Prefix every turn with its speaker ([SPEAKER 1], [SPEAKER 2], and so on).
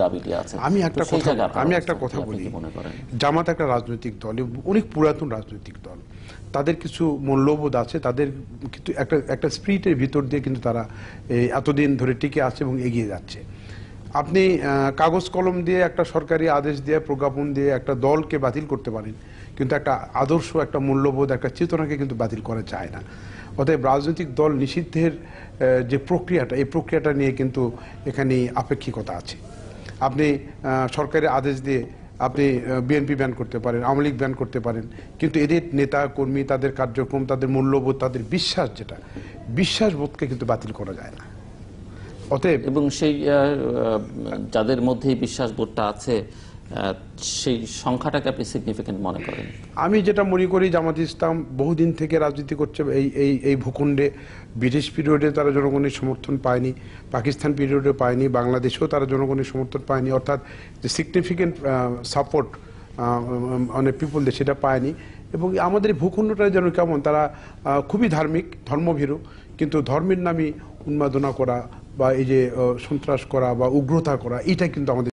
[SPEAKER 1] দাবিটি আছে।
[SPEAKER 2] আমি একটা কথা আমি একটা কথা বলি। জামাত একটা রাজনৈতিক দল এবং অনেক পুরাতন রাজনৈতিক দল। তাদের কিছু মূল্যবোধ আছে তাদের কিন্তু একটা একটা স্পিরিটের ভিতর দিয়ে কিন্তু তারা এতদিন ধরে টিকে আছে এবং এগিয়ে যাচ্ছে। আপনি কাগজ কলম দিয়ে একটা সরকারি আদেশ দিয়ে প্রজ্ঞাপন দিয়ে একটা দলকে বাতিল করতে পারেন কিন্তু একটা আদর্শ একটা মূল্যবোধ একটা চেতনাকে কিন্তু বাতিল করা যায় না। অতএব রাজনৈতিক দল নিষিদ্ধের যে প্রক্রিয়াটা এই প্রক্রিয়াটা নিয়ে কিন্তু এখানে আপেক্ষিকতা আছে। আপনি সরকারের আদেশ দিয়ে আপনি বিএনপি ব্যান করতে পারেন, আওয়ামী লীগ ব্যান করতে পারেন। কিন্তু এদের নেতা, কর্মী, তাদের কার্যক্রম, তাদের মূল্যবোধ, তাদের বিশ্বাস যেটা, বিশ্বাসবোধকে কিন্তু বাতিল করা যায় না। অতএব
[SPEAKER 1] এবং সেই যাদের মধ্যে বিশ্বাসবোধটা আছে সেই সংখ্যাটাকে আপনি সিগনিফিকেন্ট মনে করেন।
[SPEAKER 2] আমি যেটা মনে করি, জামাত ইসলাম বহুদিন থেকে রাজনীতি করছে, এই এই এই ভূখণ্ডে। ব্রিটিশ পিরিয়ডে তারা জনগণের সমর্থন পায়নি, পাকিস্তান পিরিয়ডে পায়নি, বাংলাদেশেও তারা জনগণের সমর্থন পায়নি, অর্থাৎ যে সিগনিফিকেন্ট সাপোর্ট অনেক পিপল সেটা পায়নি। এবং আমাদের ভূখণ্ডটা যেন কেমন, তারা খুবই ধার্মিক, ধর্মভীরু, কিন্তু ধর্মের নামে উন্মাদনা করা বা এই যে সন্ত্রাস করা বা উগ্রতা করা এটা কিন্তু আমাদের